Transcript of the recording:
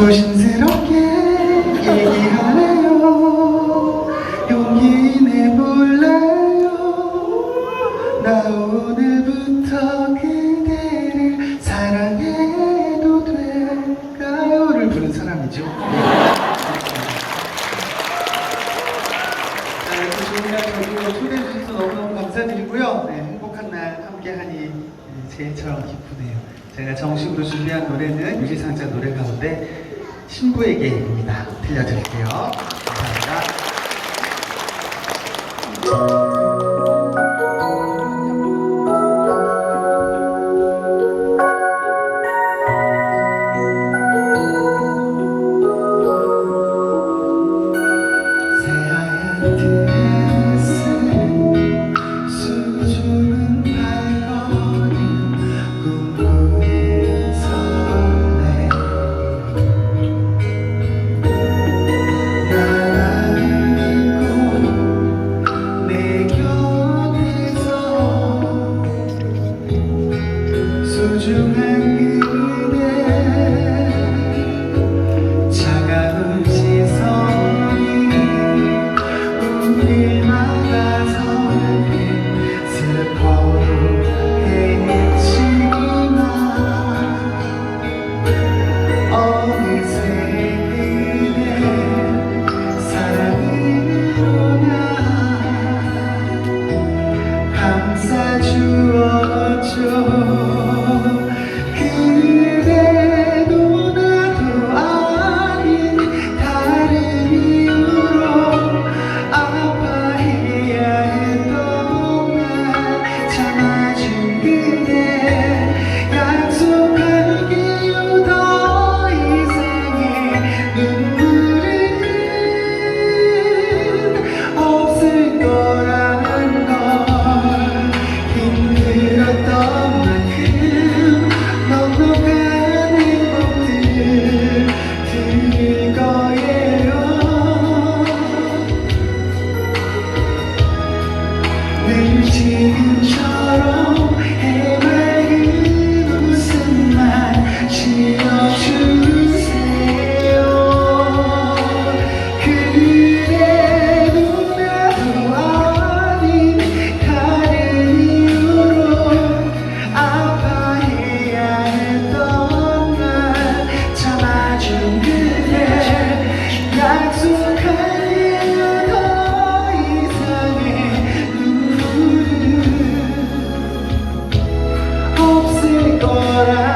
조심스럽게 얘기하네요. 용기 내볼래요? 나 오늘부터 그대를 사랑해도 될까요?를 부른 사람이죠. 자, 이렇게 좋은 날 저도 초대해 주셔서 너무너무 감사드리고요. 네, 행복한 날 함께하니 네, 제일처럼 기쁘네요. 제가 정식으로 준비한 노래는 유리상자 노래 가운데 신부에게입니다. 들려드릴게요 지금처럼 agora.